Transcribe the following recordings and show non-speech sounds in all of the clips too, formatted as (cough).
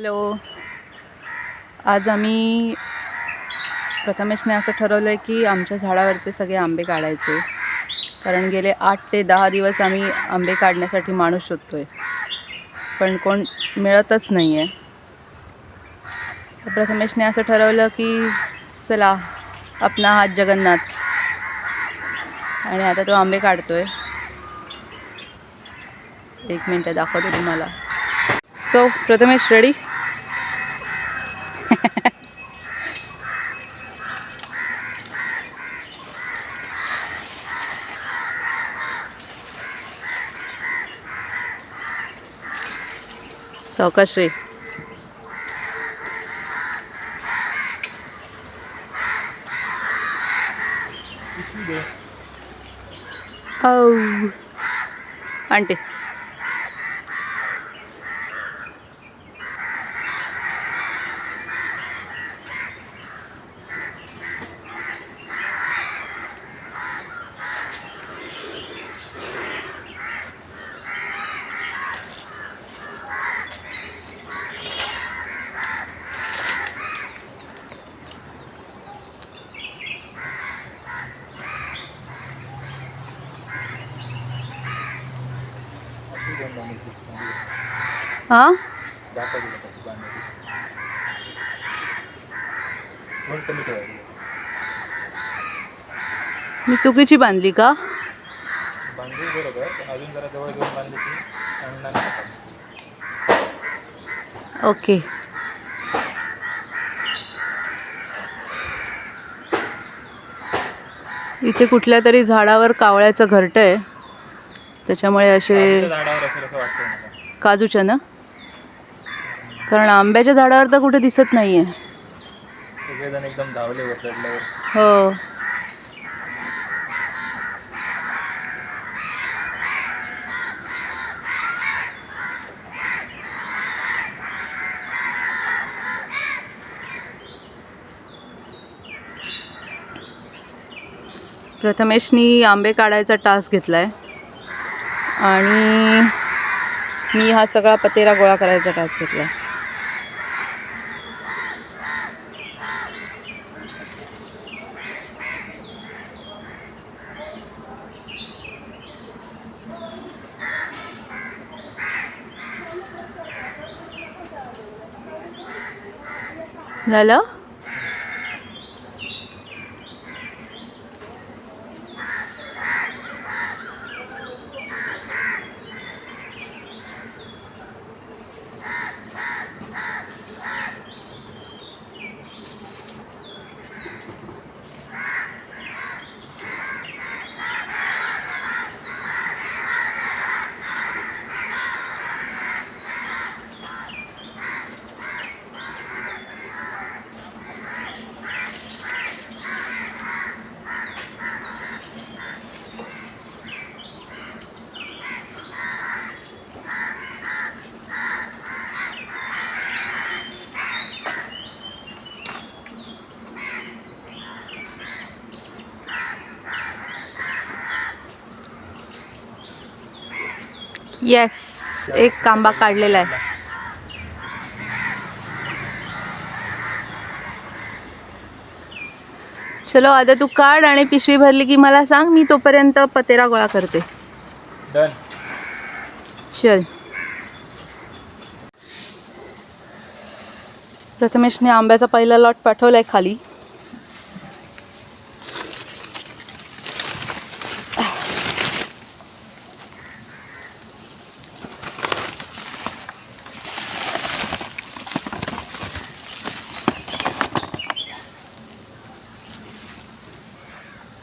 Hello. आज आम्ही प्रथमेशने असं ठरवलं आहे की आमच्या झाडावरचे सगळे आंबे काढायचे. कारण गेले आठ ते दहा दिवस आम्ही आंबे काढण्यासाठी माणूस शोधतो आहे पण कोण मिळतच नाही आहे प्रथमेशने असं ठरवलं की चला अपना हात जगन्नाथ. आणि आता तो आंबे काढतोय. एक मिनटं दाखवतो तुम्हाला. सो प्रथमेश रेडी సౌకశ్రీ. అంటే हां? मी चुकीची बांधली का. ओके. इथे कुठल्या तरी झाडावर कावळ्याचं घरटं आहे. त्याच्यामुळे असे काजूच्या ना? कारण आंब्याच्या झाडावर तर कुठे दिसत नाही आहे सगळेजण एकदम धावले वर चढल्यावर हो. प्रथमेशनी आंबे काढायचा टास्क घेतला आहे आणि मी हा सगळा पतेरा गोळा करायचा टास्क घेतला आहे झालं येस एक कांबा काढलेला आहे. चलो आता तू काढ आणि पिशवी भरली की मला सांग मी तोपर्यंत पतेरा गोळा करते. डन चल. प्रथमेशने आंब्याचा पहिला लॉट पाठवलाय खाली.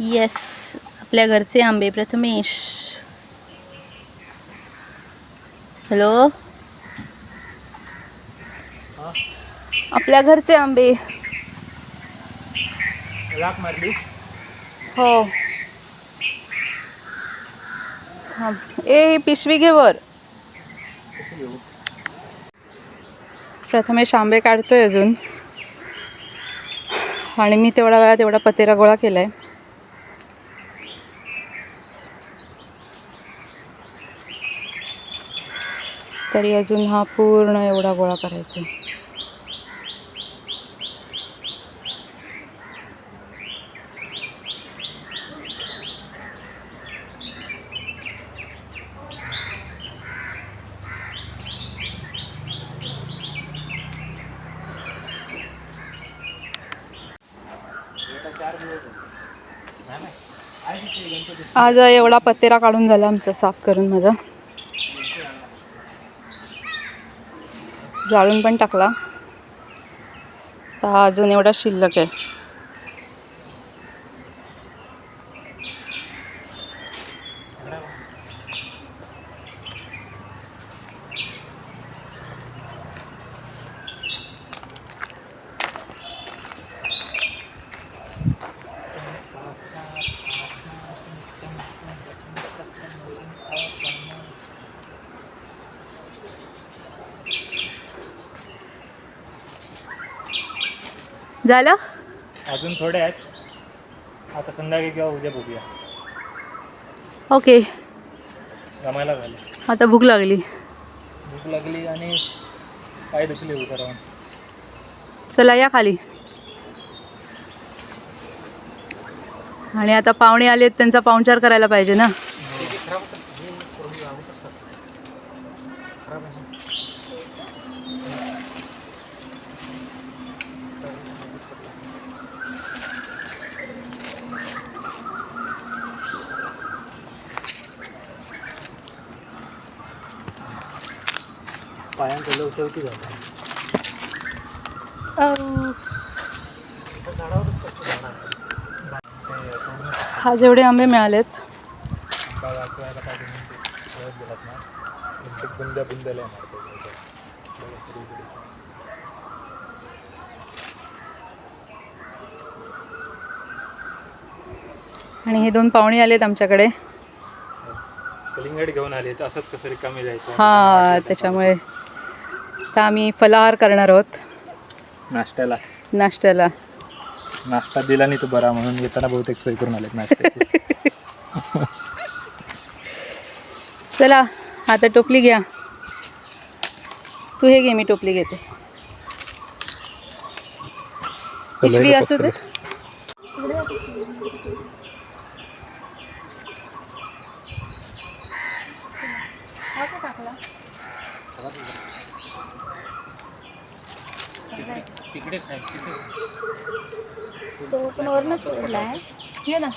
येस आपल्या घरचे आंबे प्रथमेश. हॅलो आपल्या घरचे आंबे. मारली. हो. ए पिशवी घे वर. प्रथमेश आंबे काढतोय अजून. आणि मी तेवढा वेळा तेवढा पतेरा गोळा केलाय. तरी अजून हा पूर्ण एवढा गोळा करायचा आज एवढा पत्तेरा काढून झाला आमचा साफ करून माझा. जाळून पण टाकला. तर हा अजून एवढा शिल्लक आहे. झालं? अजून थोडे आहेत. आता संध्याकाळी किंवा उद्या बघूया. ओके. जमायला झाले. आता भूक लागली. भूक लागली आणि पाय दुखले उभं राहून. चला या खाली. आणि आता पाहुणे आलेत त्यांचा पाहुणचार करायला पाहिजे ना पायांचं लवशेवटी झालं आज एवढे आंबे मिळालेत आंबा वाचवायला पाहिजे म्हणून ते पळत गेलात ना प्रत्येक बुंद्या बुंद्याला येणार ते लोकं. बघा, तरी इकडे. आणि हे दोन पाहुणे आलेत आमच्याकडे कलिंगड घेऊन आले तर असंच कसं रिकामी जायचं? हा त्याच्यामुळे आता आम्ही फलाहार करणार आहोत. नाश्त्याला. नाश्त्याला. नाश्ता दिला नाही तो बरा म्हणून येताना बहुतेक सोय करून नाश्त्याची. (laughs) चला आता टोपली घ्या. तू हे घे मी टोपली घेते. पिशवी असू दे. तिकडे तो पण वरूनच पडला आहे. ये ना.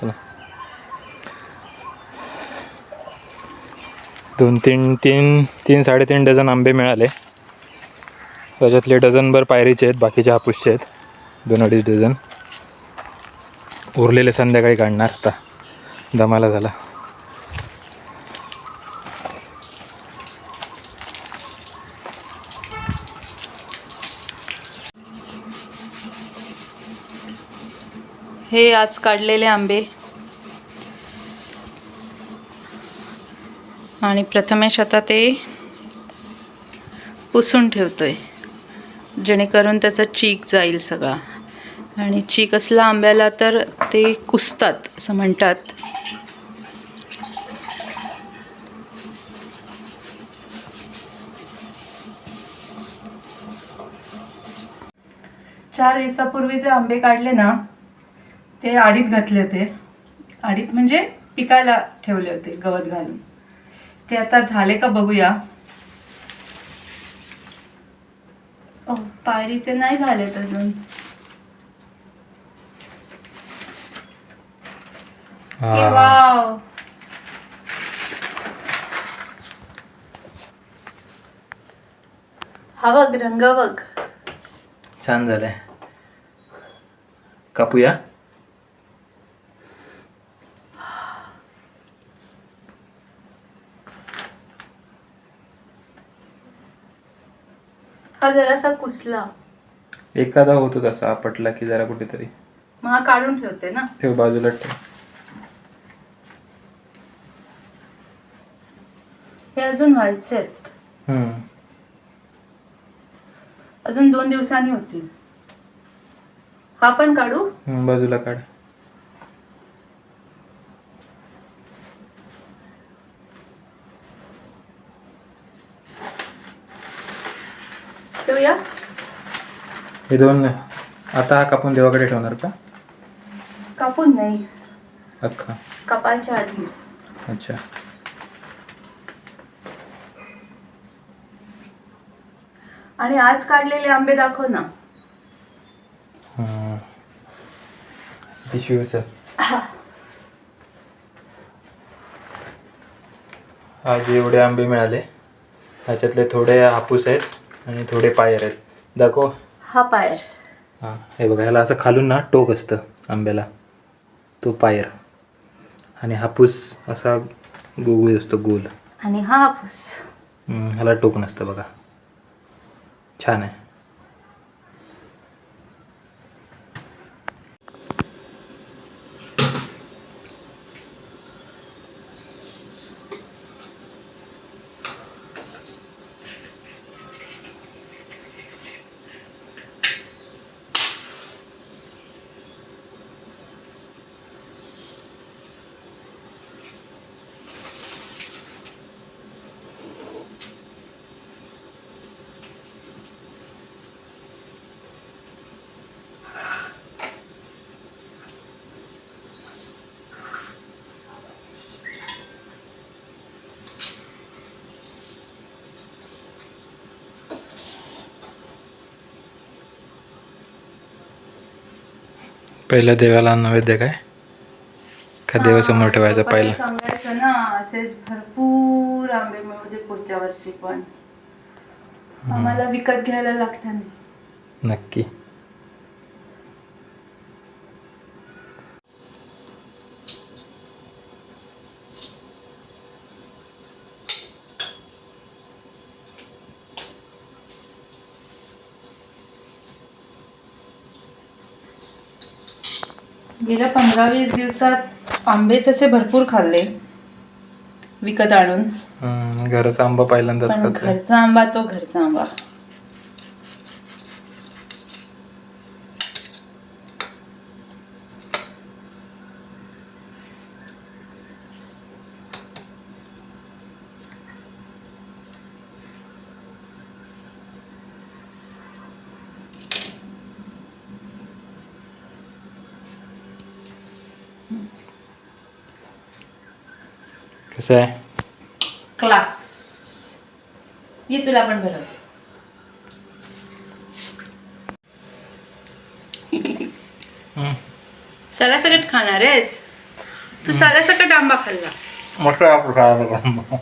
चला. दोन तीन तीन तीन साडेतीन डझन आंबे मिळाले. त्याच्यातले डझनभर पायरीचे आहेत बाकीचे हापूसचे आहेत. दोन अडीच डझन. उरलेले संध्याकाळी काढणार आता. दमाला झाला. हे आज काढलेले आंबे. आणि प्रथमेश आता ते पुसून ठेवतोय. जेणेकरून त्याचा चीक जाईल सगळा. आणि चीक असला आंब्याला तर ते कुसतात असं म्हणतात. चार दिवसापूर्वी जे आंबे काढले ना ते आडीत घातले होते. आडीत म्हणजे पिकायला ठेवले होते गवत घालून. ते आता झाले का बघूया. ओ पायरीचे नाही झालेत अजून. वाव. हा बघ रंग बघ. छान झालंय. कापूया? हा जरासा कुसला. एखादा होतो तसा आपटला की जरा कुठेतरी. मग हा काढून ठेवते ना. ठेव बाजूला ठेव. हे अजून व्हायचे आहेत हम्म. अजून दोन दिवसांनी होतील. हा पण काढू? हम्म, बाजूला काढ. ठेवूया? हे दोन आता हा कापून देवाकडे ठेवणार का? कापून नाही. अख्खा. कापायच्या आधी. अच्छा. आणि आज काढलेले आंबे दाखव ना. पिशवीचं आज एवढे आंबे मिळाले. ह्याच्यातले थोडे हापूस आहेत. आणि थोडे पायर आहेत. दाखव. हा पायर. हां हे बघा ह्याला असं खालून ना टोक असतं आंब्याला. तो पायर. आणि हापूस असा गोगुळ असतो गोल. आणि हा हापूस. ह्याला टोक नसतं बघा. छान आहे. पहिलं देवाला नैवेद्य काय? का देवासमोर ठेवायचं पहिलं. सांगायचं ना असेच भरपूर आंबे मिळू दे पुढच्या वर्षी पण. आम्हाला विकत घ्यायला लागतं नाही. नक्की. गेल्या पंधरा वीस दिवसात आंबे तसे भरपूर खाल्ले विकत आणून. हम्म, घराचा आंबा पहिल्यांदाच पण खातोय. घरचा आंबा तो घरचा आंबा. कसं आहे. क्लास ये तुला पण भरवते हम्म, सगळ्यासकट खाणार आहेस? तू सगळ्यासकट आंबा खाल्ला. मस्त आहे आपलं खायला आंबा.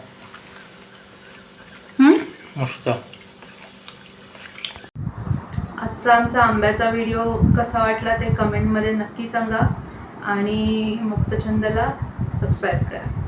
हम्म? मस्त. आजचा आमचा आंब्याचा व्हिडिओ कसा वाटला ते कमेंटमध्ये नक्की सांगा आणि मुक्तछंदला सबस्क्राईब करा.